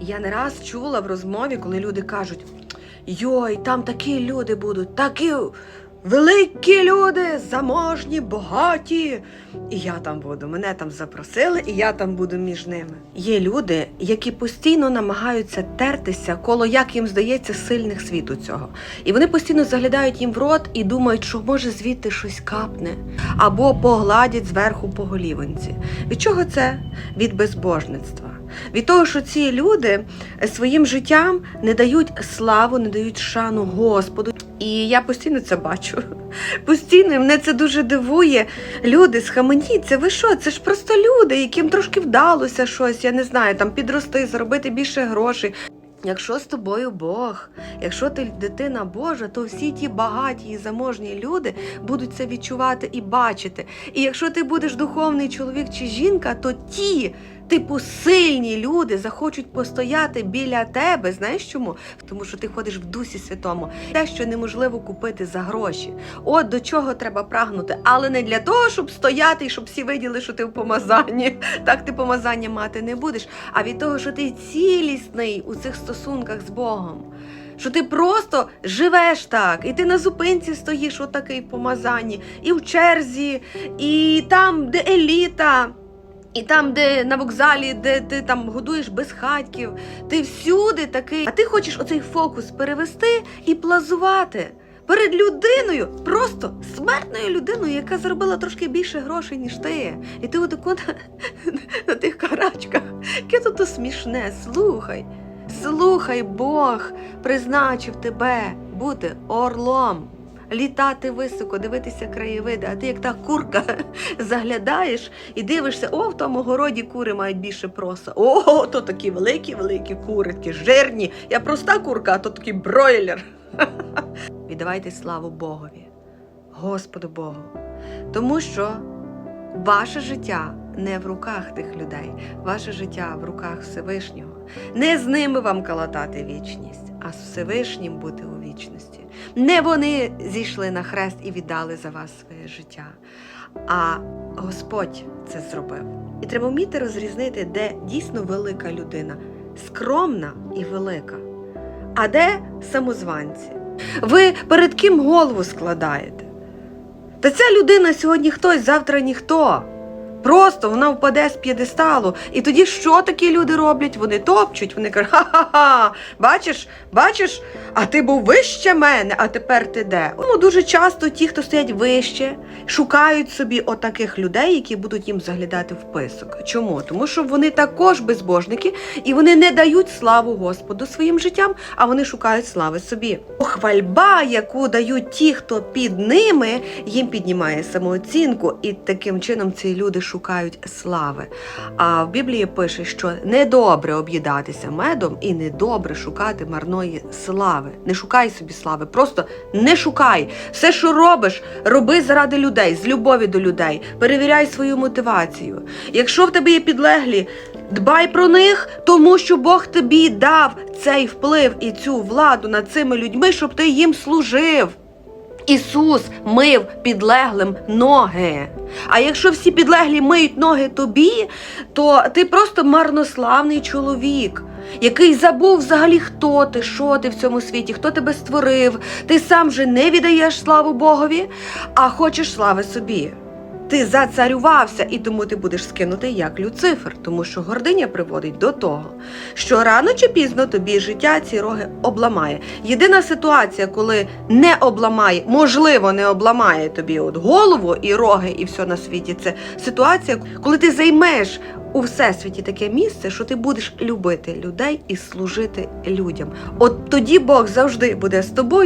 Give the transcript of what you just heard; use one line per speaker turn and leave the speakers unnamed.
Я не раз чула в розмові, коли люди кажуть: Йой, там такі люди будуть, такі великі люди, заможні, багаті. І я там буду. Мене там запросили, і я там буду між ними. Є люди, які постійно намагаються тертися коло, як їм здається, сильних світу цього. І вони постійно заглядають їм в рот і думають, що може звідти щось капне, або погладять зверху по голівонці. Від чого це? Від безбожництва. Від того, що ці люди е, своїм життям не дають славу, не дають шану Господу. І я постійно це бачу. Постійно мене це дуже дивує. Люди, схаменіться, ви що? Це ж просто люди, яким трошки вдалося щось, я не знаю, там підрости, заробити більше грошей. Якщо з тобою Бог, якщо ти дитина Божа, то всі ті багаті і заможні люди будуть це відчувати і бачити. І якщо ти будеш духовний чоловік чи жінка, то ті, типу, сильні люди захочуть постояти біля тебе. Знаєш чому? Тому що ти ходиш в дусі святому. Те, що неможливо купити за гроші. От до чого треба прагнути, але не для того, щоб стояти і щоб всі виділи, що ти в помазанні. Так ти помазання мати не будеш, а від того, що ти цілісний у цих стосунках з Богом. Що ти просто живеш так, і ти на зупинці стоїш, отакий в помазанні, і в черзі, і там, де еліта, і там, де на вокзалі, де ти там годуєш безхатьків, ти всюди такий. А ти хочеш оцей фокус перевести і плазувати перед людиною, просто смертною людиною, яка заробила трошки більше грошей, ніж ти. І ти отако на, на тих карачках. Яке тут смішне, слухай. Слухай, Бог призначив тебе бути орлом, літати високо, дивитися краєвиди, а ти як та курка заглядаєш і дивишся, о, в тому городі кури мають більше проса. О, то такі великі, великі кури, такі жирні. Я проста курка, а то такий бройлер. Віддавайте славу Богові, Господу Богу. Тому що ваше життя не в руках тих людей, ваше життя в руках Всевишнього. Не з ними вам калатати вічність, а з Всевишнім бути у вічності. Не вони зійшли на хрест і віддали за вас своє життя, а Господь це зробив. І треба вміти розрізнити, де дійсно велика людина, скромна і велика, а де самозванці. Ви перед ким голову складаєте? Та ця людина сьогодні хтось, завтра ніхто. Просто вона впаде з п'єдесталу. І тоді що такі люди роблять? Вони топчуть, вони кажуть, ха-ха-ха, бачиш, бачиш, а ти був вище мене, а тепер ти де? Тому дуже часто ті, хто стоять вище, шукають собі отаких людей, які будуть їм заглядати в писок. Чому? Тому що вони також безбожники, і вони не дають славу Господу своїм життям, а вони шукають слави собі. Хвальба, яку дають ті, хто під ними, їм піднімає самооцінку, і таким чином ці люди шукають слави. А в Біблії пише, що недобре об'їдатися медом і недобре шукати марної слави. Не шукай собі слави, просто не шукай. Все, що робиш, роби заради людей, з любові до людей. Перевіряй свою мотивацію. Якщо в тебе є підлеглі, дбай про них, тому що Бог тобі дав цей вплив і цю владу над цими людьми, щоб ти їм служив. Ісус мив підлеглим ноги. А якщо всі підлеглі миють ноги тобі, то ти просто марнославний чоловік, який забув взагалі, хто ти, що ти в цьому світі, хто тебе створив. Ти сам же не віддаєш славу Богові, а хочеш слави собі. Ти зацарювався, і тому ти будеш скинутий як Люцифер, тому що гординя приводить до того, що рано чи пізно тобі життя ці роги обламає. Єдина ситуація, коли не обламає, можливо, не обламає тобі от голову і роги, і все на світі. Це ситуація, коли ти займеш у всесвіті таке місце, що ти будеш любити людей і служити людям. От тоді Бог завжди буде з тобою.